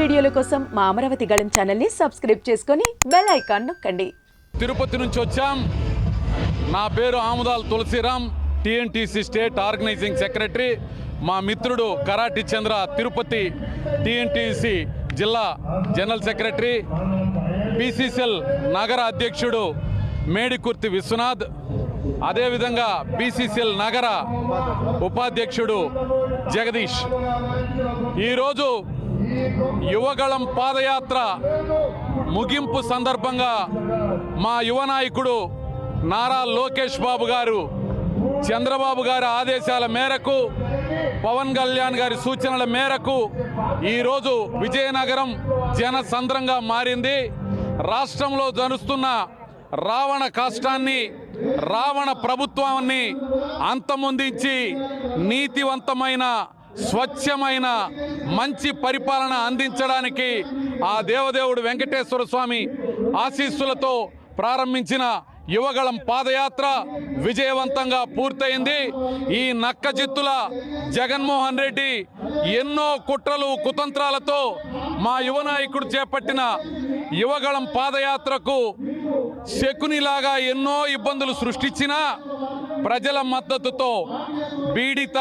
వీడియోల కోసం మా అమరావతి గళం ఛానల్ని సబ్స్క్రైబ్ చేసుకొని బెల్ ఐకాన్ నొక్కండి. తిరుపతి నుంచి వచ్చాం. నా పేరు Amudal Tulasiram TNTC state organising secretary. మా మిత్రుడు కరాటి చంద్ర తిరుపతి టిఎన్టీసీ జిల్లా జనరల్ సెక్రటరీ. పిసిసిఎల్ నగర అధ్యక్షుడు మేడికుర్తి విశ్వనాథ్. అదేవిధంగా బీసీసీఎల్ నగర ఉపాధ్యక్షుడు జగదీష్. ఈరోజు యువగళం పాదయాత్ర ముగింపు సందర్భంగా మా యువ నాయకుడు నారా లోకేష్ బాబు గారు చంద్రబాబు గారి ఆదేశాల మేరకు పవన్ కళ్యాణ్ గారి సూచనల మేరకు ఈరోజు విజయనగరం జనసంద్రంగా మారింది. రాష్ట్రంలో జరుస్తున్న రావణ కాష్టాన్ని రావణ ప్రభుత్వాన్ని అంతమొందించి నీతివంతమైన స్వచ్ఛమైన మంచి పరిపాలన అందించడానికి ఆ దేవదేవుడు వెంకటేశ్వర స్వామి ఆశీస్సులతో ప్రారంభించిన యువగళం పాదయాత్ర విజయవంతంగా పూర్తయింది. ఈ నక్కజిత్తుల జగన్మోహన్ రెడ్డి ఎన్నో కుట్రలు కుతంత్రాలతో మా యువ నాయకుడు చేపట్టిన యువగళం పాదయాత్రకు శకునిలాగా ఎన్నో ఇబ్బందులు సృష్టించినా ప్రజల మద్దతుతో బీడిత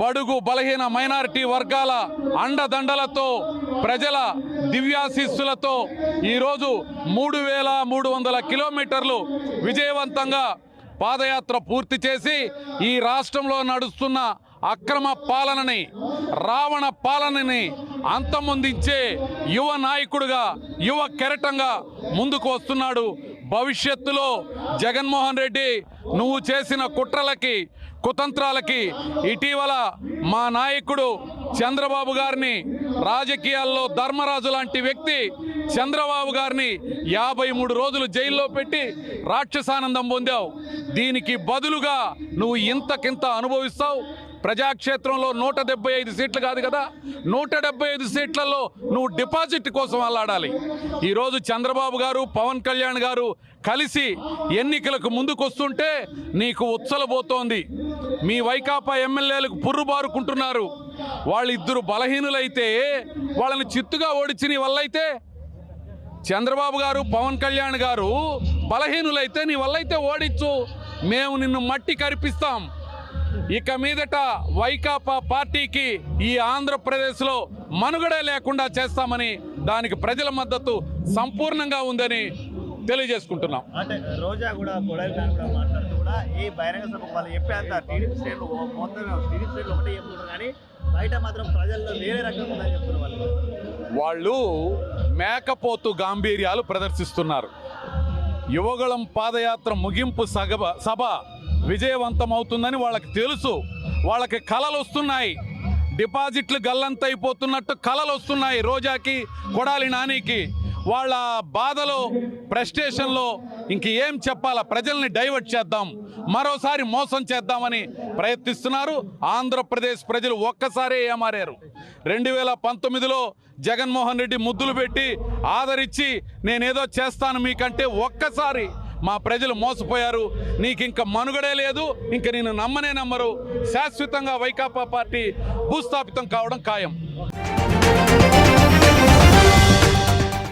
బడుగు బలహీన మైనారిటీ వర్గాల అండదండలతో ప్రజల దివ్యాశీస్సులతో ఈరోజు మూడు వేల మూడు వందల కిలోమీటర్లు విజయవంతంగా పాదయాత్ర పూర్తి చేసి ఈ రాష్ట్రంలో నడుస్తున్న అక్రమ పాలనని రావణ పాలనని అంతమొందించే యువ నాయకుడుగా యువ కెరటంగా ముందుకు వస్తున్నాడు. భవిష్యత్తులో జగన్మోహన్ రెడ్డి నువ్వు చేసిన కుట్రలకి కుతంత్రాలకి ఇటీవల మా నాయకుడు చంద్రబాబు గారిని రాజకీయాల్లో ధర్మరాజు లాంటి వ్యక్తి చంద్రబాబు గారిని యాభై మూడు రోజులు జైల్లో పెట్టి రాక్షసానందం పొందావు. దీనికి బదులుగా నువ్వు ఇంతకింత అనుభవిస్తావు. ప్రజాక్షేత్రంలో నూట డెబ్బై ఐదు సీట్లు కాదు కదా? నూట డెబ్బై ఐదు సీట్లలో నువ్వు డిపాజిట్ కోసం అల్లాడాలి. ఈరోజు చంద్రబాబు గారు పవన్ కళ్యాణ్ గారు కలిసి ఎన్నికలకు ముందుకొస్తుంటే నీకు ఉత్సలబోతోంది మీ వైకాపా ఎమ్మెల్యేలకు పుర్రు బారుకుంటున్నారు. వాళ్ళిద్దరు బలహీనులైతే వాళ్ళని చిత్తుగా ఓడించి నీ వల్లైతే చంద్రబాబు గారు పవన్ కళ్యాణ్ గారు బలహీనులైతే నీ వల్లైతే ఓడించు. మేము నిన్ను మట్టి కరిపిస్తాం. ఇక మీదట వైకాపా పార్టీకి ఈ ఆంధ్రప్రదేశ్లో మనుగడే లేకుండా చేస్తామని దానికి ప్రజల మద్దతు సంపూర్ణంగా ఉందని తెలియజేసుకుంటున్నాం. అంటే రోజా కూడా కొడాలి నాని కూడా మాట్లాడుతూ కూడా ఈ బహిరంగ సభకు వాళ్ళు చెప్పేంత టీడీపీ శ్రేణులు ఓ- మొత్తం టీడీపీ శ్రేణులు ఒకటే చెప్తున్నారు కానీ బయట మాత్రం ప్రజల్లో వేరే రకంగా ఉందని చెప్తున్నారు వాళ్ళు. వాళ్ళు మేకపోతు గాంభీర్యాలు ప్రదర్శిస్తున్నారు. యువగళం పాదయాత్ర ముగింపు సగ సభ విజయవంతం అవుతుందని వాళ్ళకి తెలుసు. వాళ్ళకి కలలు వస్తున్నాయి. డిపాజిట్లు గల్లంతైపోతున్నట్టు కలలు వస్తున్నాయి రోజాకి కొడాలి నానికి. వాళ్ళ బాధలో ప్రెస్టేషన్లో ఇంక ఏం చెప్పాలా? ప్రజల్ని డైవర్ట్ చేద్దాం. మరోసారి మోసం చేద్దామని ప్రయత్నిస్తున్నారు. ఆంధ్రప్రదేశ్ ప్రజలు ఒక్కసారే ఏమారారు. రెండు వేల పంతొమ్మిదిలో జగన్మోహన్ రెడ్డి ముద్దులు పెట్టి ఆదరించి నేనేదో చేస్తాను మీకంటే ఒక్కసారి మా ప్రజలు మోసపోయారు. నీకు ఇంకా మనుగడే లేదు. ఇంక నేను నమ్మనే నమ్మరు. శాశ్వతంగా వైకాపా పార్టీ భూస్థాపితం కావడం ఖాయం.